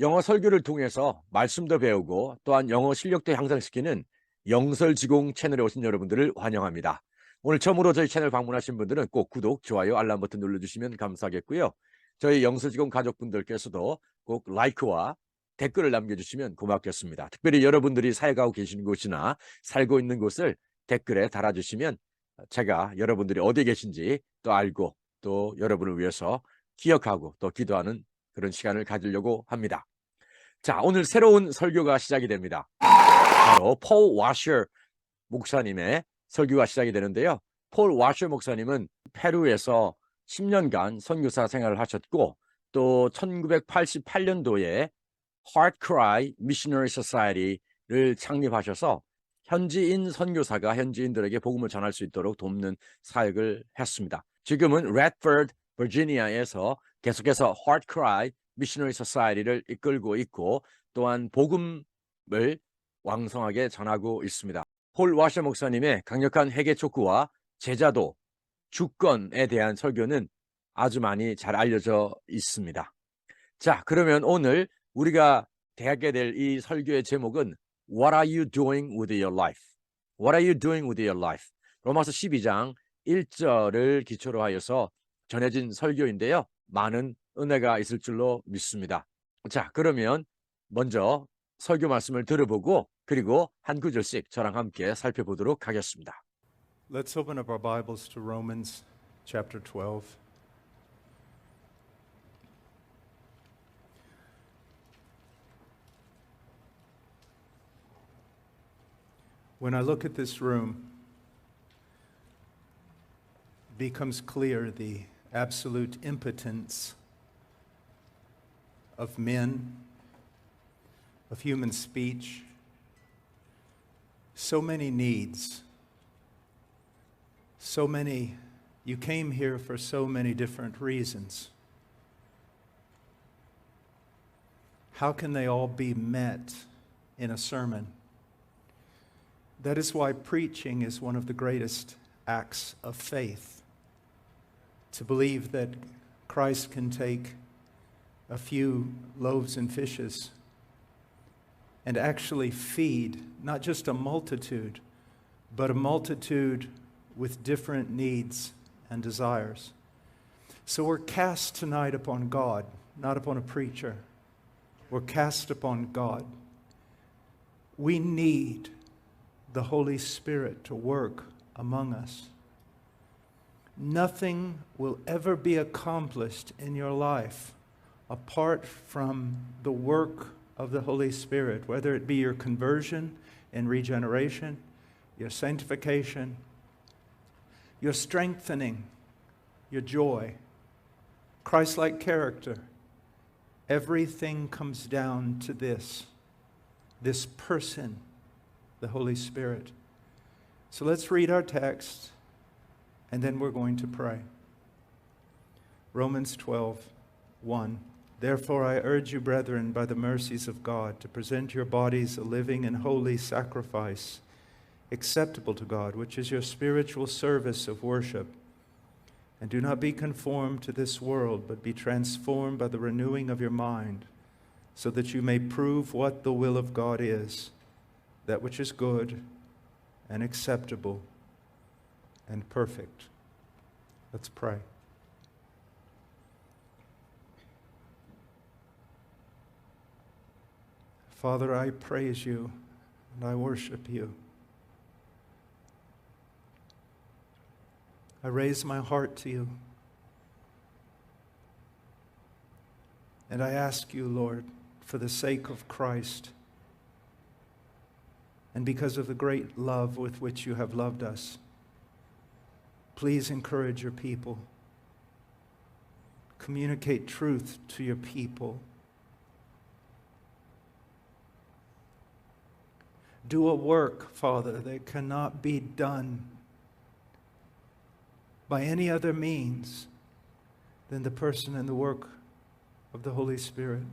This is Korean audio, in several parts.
영어 설교를 통해서 말씀도 배우고 또한 영어 실력도 향상시키는 영설지공 채널에 오신 여러분들을 환영합니다. 오늘 처음으로 저희 채널 방문하신 분들은 꼭 구독, 좋아요, 알람 버튼 눌러주시면 감사하겠고요. 저희 영설지공 가족분들께서도 꼭 라이크와 댓글을 남겨주시면 고맙겠습니다. 특별히 여러분들이 살아가고 계신 곳이나 살고 있는 곳을 댓글에 달아주시면 제가 여러분들이 어디에 계신지 또 알고 또 여러분을 위해서 기억하고 또 기도하는 그런 시간을 가지려고 합니다. 자, 오늘 새로운 설교가 시작이 됩니다. 바로 폴 와셔 목사님의 설교가 시작이 되는데요. 폴 와셔 목사님은 페루에서 10년간 선교사 생활을 하셨고 또 1988년도에 Heart Cry Missionary Society를 창립하셔서 현지인 선교사가 현지인들에게 복음을 전할 수 있도록 돕는 사역을 했습니다. 지금은 레드퍼드 버지니아에서 계속해서 Heart Cry Missionary Society를 이끌고 있고 또한 복음을 왕성하게 전하고 있습니다. 폴 와셔 목사님의 강력한 회개 촉구와 제자도 주권에 대한 설교는 아주 많이 잘 알려져 있습니다. 자, 그러면 오늘 우리가 대하게 될 이 설교의 제목은 What are you doing with your life? What are you doing with your life? 로마서 12장 1절을 기초로 하여서 전해진 설교인데요. 많은 은혜가 있을 줄로 믿습니다. 자, 그러면 먼저 설교 말씀을 들어보고 그리고 한 구절씩 저랑 함께 살펴보도록 하겠습니다. Let's open up our Bibles to Romans chapter 12. When I look at this room, it becomes clear the absolute impotence of men, of human speech, so many needs so many, you came here for so many different reasons. How can they all be met in a sermon? That is why preaching is one of the greatest acts of faith. To believe that Christ can take a few loaves and fishes and actually feed not just a multitude, but a multitude with different needs and desires. So we're cast tonight upon God, not upon a preacher. We're cast upon God. We need the Holy Spirit to work among us. Nothing will ever be accomplished in your life apart from the work of the Holy Spirit, whether it be your conversion and regeneration, your sanctification, your strengthening, your joy, Christ like character. Everything comes down to this this person, the Holy Spirit. So let's read our text and then we're going to pray. Romans 12, 1. Therefore, I urge you, brethren, by the mercies of God, to present your bodies a living and holy sacrifice acceptable to God, which is your spiritual service of worship. And do not be conformed to this world, but be transformed by the renewing of your mind, so that you may prove what the will of God is, that which is good and acceptable and perfect. Let's pray. Father, I praise you and I worship you. I raise my heart to you. And I ask you, Lord, for the sake of Christ and because of the great love with which you have loved us, please encourage your people. Communicate truth to your people. Do a work, Father, that cannot be done by any other means than the person and the work of the Holy Spirit.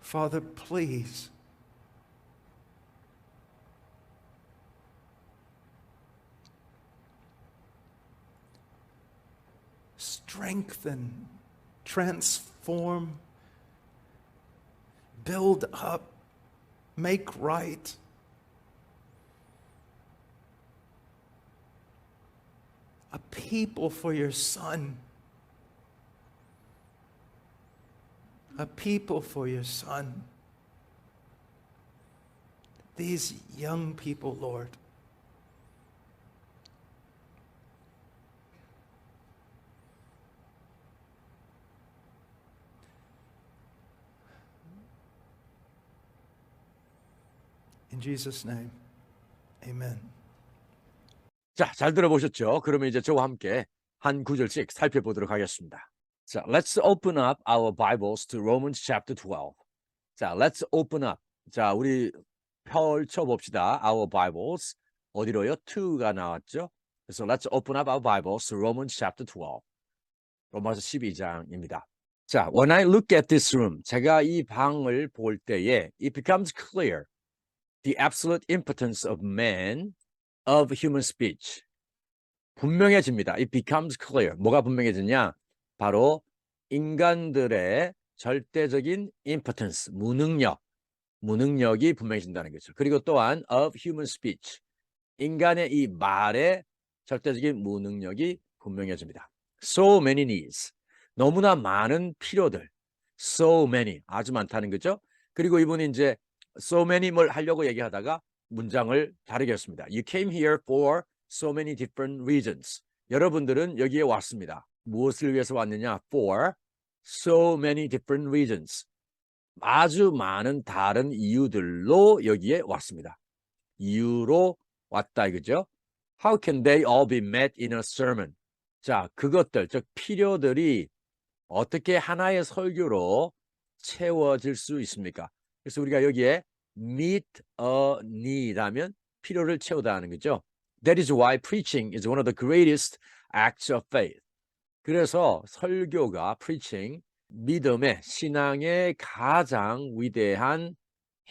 Father, please. Strengthen, transform, build up, make right. A people for your son. A people for your son. These young people, Lord. In Jesus' name, amen. 자, 잘 들어보셨죠? 그러면 이제 저와 함께 한 구절씩 살펴보도록 하겠습니다. 자, let's open up our Bibles to Romans chapter 12. 자, let's open up. 자, 우리 펼쳐 봅시다. Our Bibles. 어디로요? to가 나왔죠? 그래서 let's open up our Bibles to Romans chapter 12. 로마서 12장입니다. 자, when I look at this room, 제가 이 방을 볼 때에 it becomes clear the absolute impotence of man of human speech. 분명해집니다. It becomes clear. 뭐가 분명해지냐? 바로 인간들의 절대적인 impotence, 무능력, 무능력이 분명해진다는 거죠. 그리고 또한 of human speech. 인간의 이 말의 절대적인 무능력이 분명해집니다. So many needs. 너무나 많은 필요들. So many. 아주 많다는 거죠. 그리고 이분이 이제 so many 뭘 하려고 얘기하다가 문장을 다르게 했습니다. You came here for so many different reasons. 여러분들은 여기에 왔습니다. 무엇을 위해서 왔느냐? For so many different reasons. 아주 많은 다른 이유들로 여기에 왔습니다. 이유로 왔다 이거죠. How can they all be met in a sermon? 자, 그것들, 즉 필요들이 어떻게 하나의 설교로 채워질 수 있습니까? 그래서 우리가 여기에 meet a need 하면 필요를 채우다 하는 거죠. That is why preaching is one of the greatest acts of faith. 그래서 설교가 preaching 믿음의 신앙의 가장 위대한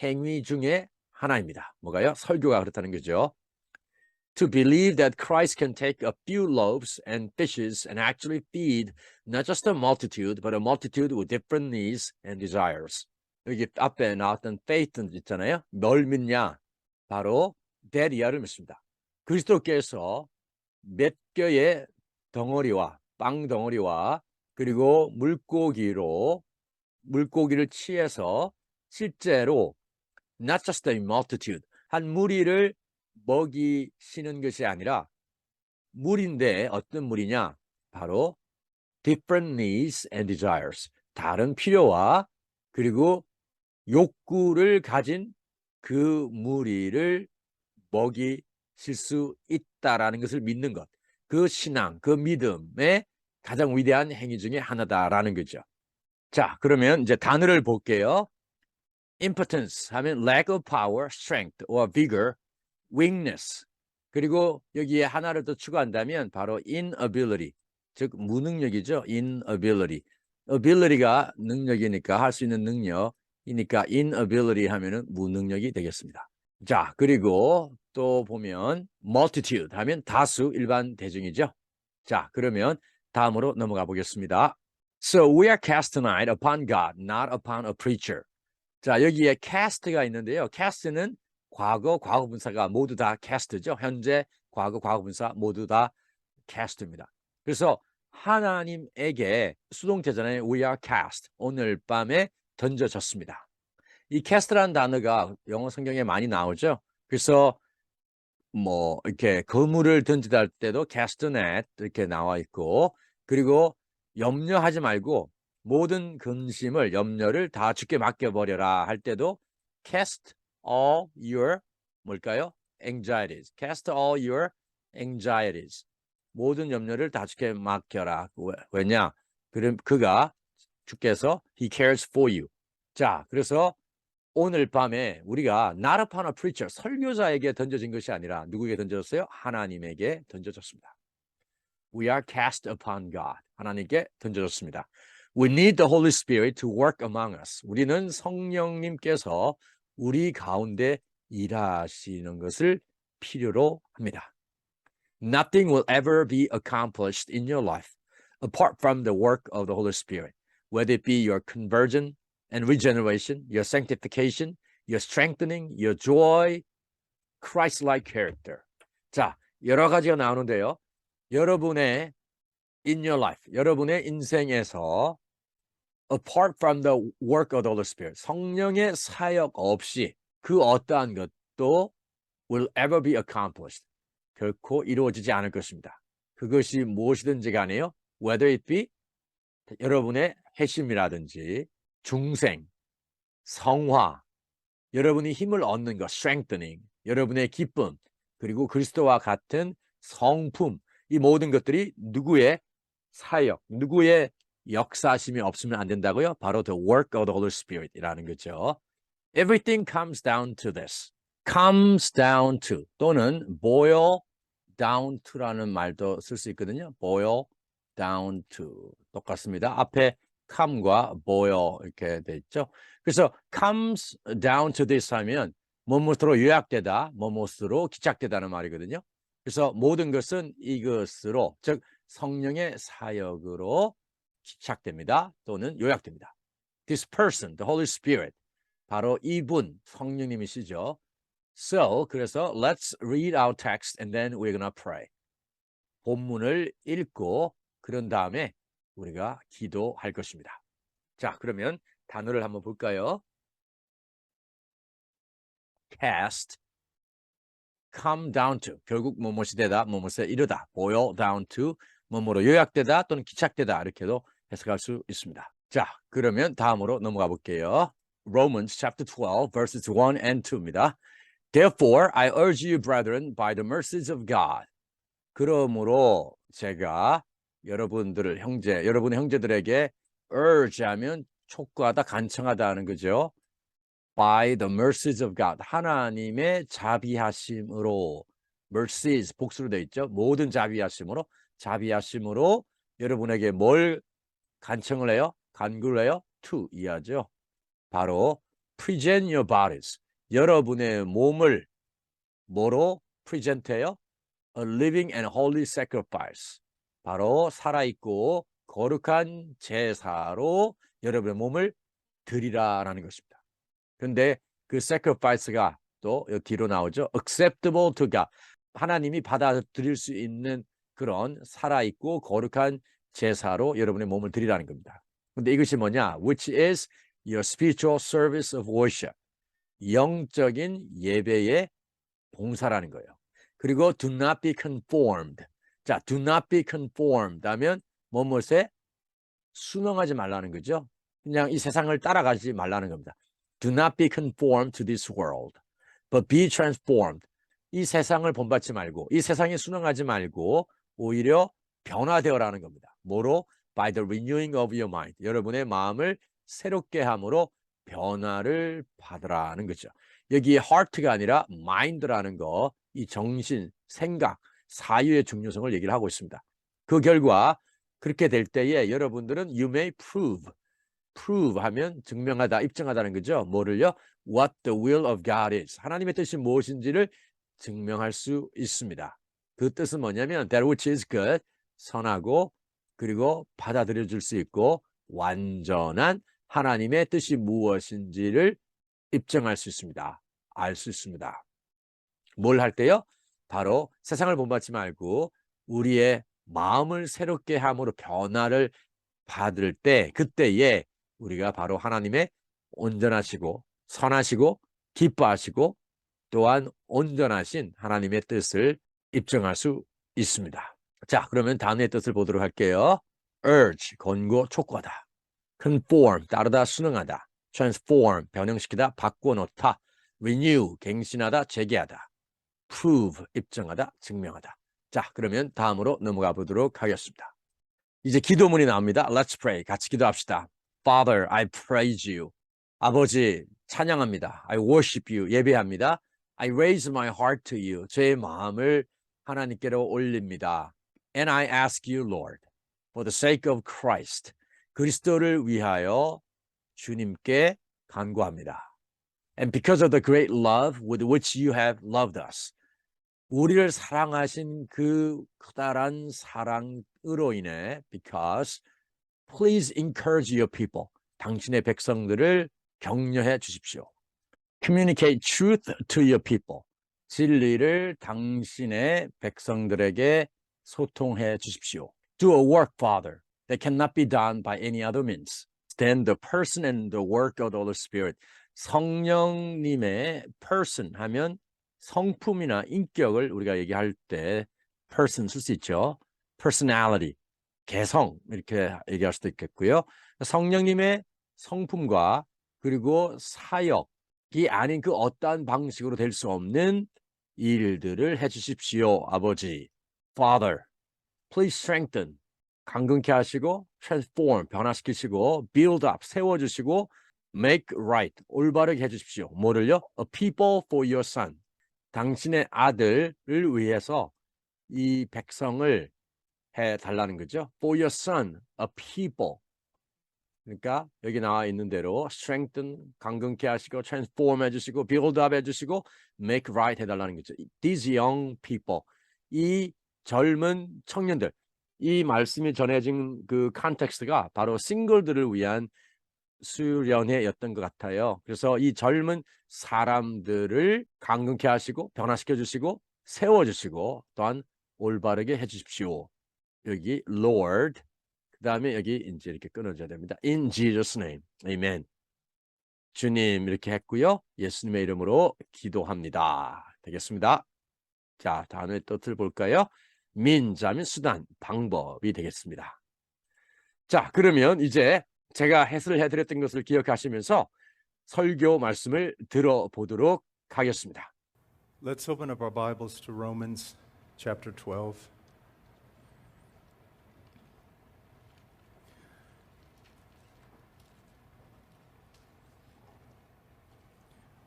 행위 중에 하나입니다. 뭐가요? 설교가 그렇다는 거죠. To believe that Christ can take a few loaves and fishes and actually feed not just a multitude, but a multitude with different needs and desires. 여기 앞에 나왔던 faith 있잖아요. 뭘 믿냐? 바로 데리아를 믿습니다. 그리스도께서 몇 개의 덩어리와 빵 덩어리와 그리고 물고기로 물고기를 취해서 실제로 not just a multitude 한 무리를 먹이시는 것이 아니라 물인데 어떤 물이냐? 바로 different needs and desires 다른 필요와 그리고 욕구를 가진 그 무리를 먹이실 수 있다라는 것을 믿는 것. 그 신앙, 그 믿음의 가장 위대한 행위 중에 하나다라는 거죠. 자, 그러면 이제 단어를 볼게요. impotence 하면 lack of power, strength or vigor, weakness. 그리고 여기에 하나를 더 추가한다면 바로 inability, 즉 무능력이죠. inability. ability가 능력이니까 할 수 있는 능력 이니까 inability 하면은 무능력이 되겠습니다. 자, 그리고 또 보면 multitude 하면 다수 일반 대중이죠. 자, 그러면 다음으로 넘어가 보겠습니다. So we are cast tonight upon God, not upon a preacher. 자, 여기에 cast가 있는데요. cast는 과거, 과거 분사가 모두 다 cast죠. 현재, 과거, 과거 분사 모두 다 cast입니다. 그래서 하나님에게 수동태잖아요. We are cast. 오늘 밤에 던져졌습니다. 이 cast라는 단어가 영어 성경에 많이 나오죠. 그래서 뭐 이렇게 그물을 던지다 할 때도 cast 이렇게 나와 있고 그리고 염려하지 말고 모든 근심을 염려를 다 주께 맡겨 버려라 할 때도 cast all your 뭘까요? anxieties. cast all your anxieties. 모든 염려를 다 주께 맡겨라. 왜- 왜냐? 그럼 그가 주께서 he cares for you. 자, 그래서 오늘 밤에 우리가 a preacher, 설교자에게 던져진 것이 아니라 누구에게 던져졌어요? 하나님에게 던져졌습니다. We are cast upon God. 하나님께 던져졌습니다. We need the Holy Spirit to work among us. 우리는 성령님께서 우리 가운데 일하시는 것을 필요로 합니다. Nothing will ever be accomplished in your life apart from the work of the Holy Spirit, whether it be your conversion, and regeneration, your sanctification, your strengthening, your joy, Christ-like character. 자, 여러 가지가 나오는데요. 여러분의 in your life, 여러분의 인생에서 apart from the work of the Holy Spirit, 성령의 사역 없이 그 어떠한 것도 will ever be accomplished. 결코 이루어지지 않을 것입니다. 그것이 무엇이든지 간에요. whether it be 여러분의 회심이라든지 중생, 성화, 여러분이 힘을 얻는 것, strengthening, 여러분의 기쁨, 그리고 그리스도와 같은 성품, 이 모든 것들이 누구의 사역, 누구의 역사심이 없으면 안 된다고요? 바로 the work of the Holy Spirit이라는 거죠. Everything comes down to this. comes down to 또는 boil down to라는 말도 쓸 수 있거든요. boil down to 똑같습니다. 앞에 come과 boil 이렇게 돼 있죠. 그래서 comes down to this 하면 뭐뭇으로 요약되다, 뭐뭇으로 기착되다는 말이거든요. 그래서 모든 것은 이것으로 즉 성령의 사역으로 기착됩니다. 또는 요약됩니다. This person, the Holy Spirit, 바로 이분 성령님이시죠. So 그래서 let's read our text and then we're gonna pray. 본문을 읽고 그런 다음에 우리가 기도할 것입니다. 자, 그러면 단어를 한번 볼까요? cast, come down to 결국 뭐뭇이 되다, 뭐뭇에 이르다, boil down to 뭐뭐로 요약되다 또는 기착되다 이렇게도 해석할 수 있습니다. 자, 그러면 다음으로 넘어가 볼게요. Romans chapter 12 verses 1 and 2입니다. Therefore I urge you brethren by the mercies of God. 그러므로 제가 여러분들을 형제, 여러분의 형제들에게 urge 하면 촉구하다, 간청하다 하는 거죠. by the mercies of God. 하나님의 자비하심으로 mercies 복수로 되어 있죠. 모든 자비하심으로 자비하심으로 여러분에게 뭘 간청을 해요? 간구를 해요? to 이하죠. 바로 present your bodies. 여러분의 몸을 뭐로 present해요? a living and holy sacrifice. 바로 살아있고 거룩한 제사로 여러분의 몸을 드리라라는 것입니다. 근데 그 sacrifice가 또 뒤로 나오죠. acceptable to God. 하나님이 받아들일 수 있는 그런 살아있고 거룩한 제사로 여러분의 몸을 드리라는 겁니다. 근데 이것이 뭐냐? which is your spiritual service of worship. 영적인 예배의 봉사라는 거예요. 그리고 do not be conformed. 자, do not be conformed 하면 뭐뭇에 순응하지 말라는 거죠. 그냥 이 세상을 따라가지 말라는 겁니다. Do not be conformed to this world, but be transformed. 이 세상을 본받지 말고, 이 세상에 순응하지 말고, 오히려 변화되어라는 겁니다. 뭐로? By the renewing of your mind. 여러분의 마음을 새롭게 함으로 변화를 받으라는 거죠. 여기 heart가 아니라 mind라는 거, 이 정신, 생각, 사유의 중요성을 얘기를 하고 있습니다. 그 결과 그렇게 될 때에 여러분들은 you may prove, prove 하면 증명하다, 입증하다는 거죠. 뭐를요? What the will of God is. 하나님의 뜻이 무엇인지를 증명할 수 있습니다. 그 뜻은 뭐냐면 that which is good, 선하고 그리고 받아들여 줄 수 있고 완전한 하나님의 뜻이 무엇인지를 입증할 수 있습니다. 알 수 있습니다. 뭘 할 때요? 바로 세상을 본받지 말고 우리의 마음을 새롭게 함으로 변화를 받을 때 그때에 우리가 바로 하나님의 온전하시고 선하시고 기뻐하시고 또한 온전하신 하나님의 뜻을 입증할 수 있습니다. 자, 그러면 다음의 뜻을 보도록 할게요. urge, 권고, 촉구하다. conform, 따르다, 순응하다. transform, 변형시키다, 바꿔놓다. renew, 갱신하다, 재개하다. Prove, 입증하다, 증명하다. 자, 그러면 다음으로 넘어가 보도록 하겠습니다. 이제 기도문이 나옵니다. Let's pray. 같이 기도합시다. Father, I praise you. 아버지, 찬양합니다. I worship you. 예배합니다. I raise my heart to you. 제 마음을 하나님께로 올립니다. And I ask you, Lord, for the sake of Christ, 그리스도를 위하여 주님께 간구합니다. And because of the great love with which you have loved us, 우리를 사랑하신 그 커다란 사랑으로 인해 because please encourage your people. 당신의 백성들을 격려해 주십시오. Communicate truth to your people. 진리를 당신의 백성들에게 소통해 주십시오. Do a work, Father, that cannot be done by any other means. Stand the person and the work of the Holy Spirit. 성령님의 person 하면 성품이나 인격을 우리가 얘기할 때 person 쓸 수 있죠. personality, 개성 이렇게 얘기할 수도 있겠고요. 성령님의 성품과 그리고 사역이 아닌 그 어떠한 방식으로 될 수 없는 일들을 해 주십시오. 아버지. Father, please strengthen. 강건케 하시고 transform 변화시키시고 build up 세워 주시고 make right 올바르게 해 주십시오. 뭐를요? A people for your son. 당신의 아들을 위해서 이 백성을 해 달라는 거죠. For your son, a people. 그러니까 여기 나와 있는 대로 strengthen 강건케 하시고 transform 해 주시고 build up 해 주시고 make right 해 달라는 거죠. These young people. 이 젊은 청년들. 이 말씀이 전해진 그 컨텍스트가 바로 싱글들을 위한 수련회였던 것 같아요. 그래서 이 젊은 사람들을 강건케 하시고 변화시켜 주시고 세워 주시고 또한 올바르게 해 주십시오. 여기 Lord 그다음에 여기 이제 이렇게 끊어져야 됩니다. In Jesus name. Amen. 주님 이렇게 했고요. 예수님의 이름으로 기도합니다. 되겠습니다. 자, 다음에 뜻을 볼까요? 민자민 수단 방법이 되겠습니다. 자, 그러면 이제 제가 해설을 해드렸던 것을 기억하시면서 설교 말씀을 들어보도록 하겠습니다. Let's open up our Bibles to Romans chapter 12.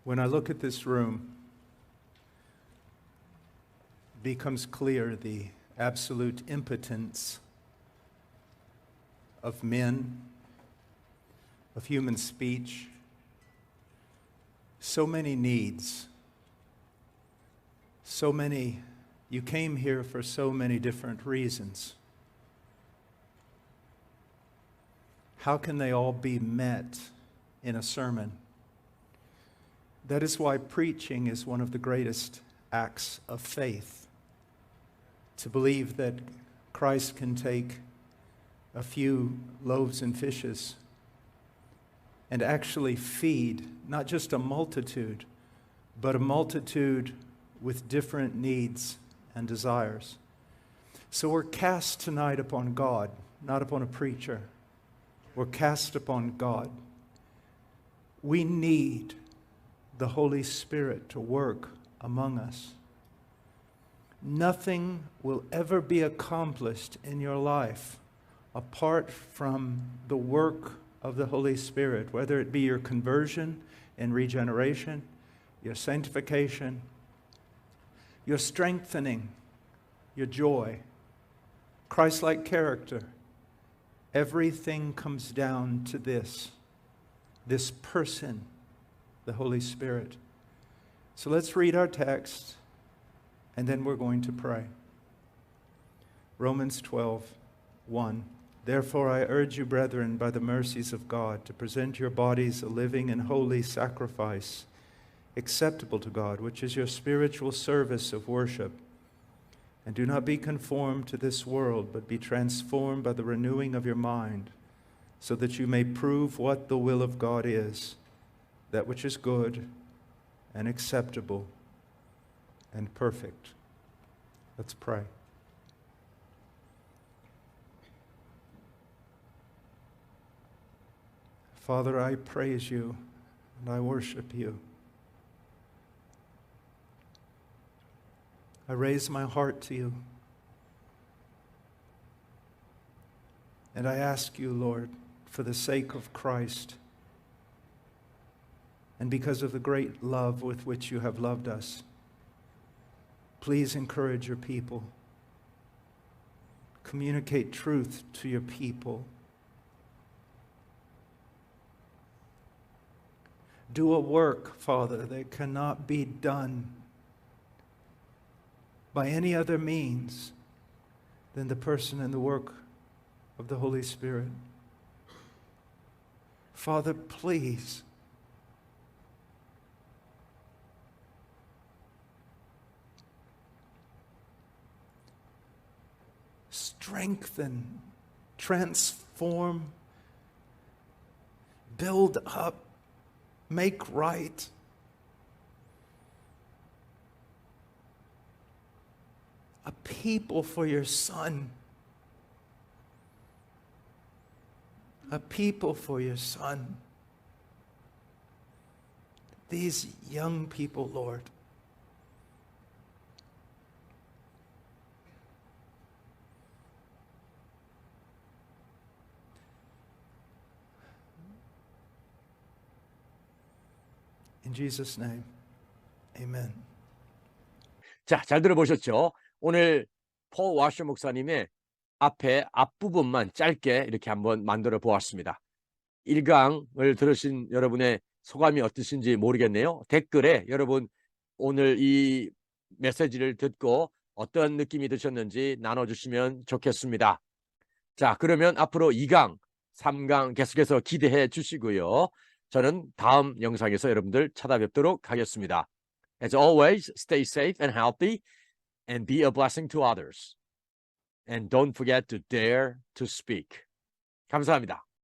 When I look at this room, it becomes clear the absolute impotence of men, of human speech, so many needs so many, you came here for so many different reasons. How can they all be met in a sermon? That is why preaching is one of the greatest acts of faith. To believe that Christ can take a few loaves and fishes and actually feed not just a multitude, but a multitude with different needs and desires. So we're cast tonight upon God, not upon a preacher. We're cast upon God. We need the Holy Spirit to work among us. Nothing will ever be accomplished in your life apart from the work of the Holy Spirit, whether it be your conversion and regeneration, your sanctification, your strengthening, your joy, Christ like character. Everything comes down to this this person, the Holy Spirit. So let's read our text and then we're going to pray. Romans 12, 1. Therefore, I urge you, brethren, by the mercies of God, to present your bodies a living and holy sacrifice acceptable to God, which is your spiritual service of worship. And do not be conformed to this world, but be transformed by the renewing of your mind, so that you may prove what the will of God is, that which is good and acceptable and perfect. Let's pray. Father, I praise you and I worship you. I raise my heart to you. And I ask you, Lord, for the sake of Christ and because of the great love with which you have loved us, please encourage your people. Communicate truth to your people. Do a work, Father, that cannot be done by any other means than the person and the work of the Holy Spirit. Father, please. Strengthen, transform, build up, make right. A people for your son. a people for your son. These young people, Lord. In Jesus' name, amen. 자, 잘 들어보셨죠? 오늘 폴 와셔 목사님의 앞에 앞부분만 짧게 이렇게 한번 만들어 보았습니다. 1강을 들으신 여러분의 소감이 어떠신지 모르겠네요. 댓글에 여러분 오늘 이 메시지를 듣고 어떤 느낌이 드셨는지 나눠주시면 좋겠습니다. 자, 그러면 앞으로 2강, 3강 계속해서 기대해 주시고요. 저는 다음 영상에서 여러분들 찾아뵙도록 하겠습니다. As always, stay safe and healthy and be a blessing to others. And don't forget to dare to speak. 감사합니다.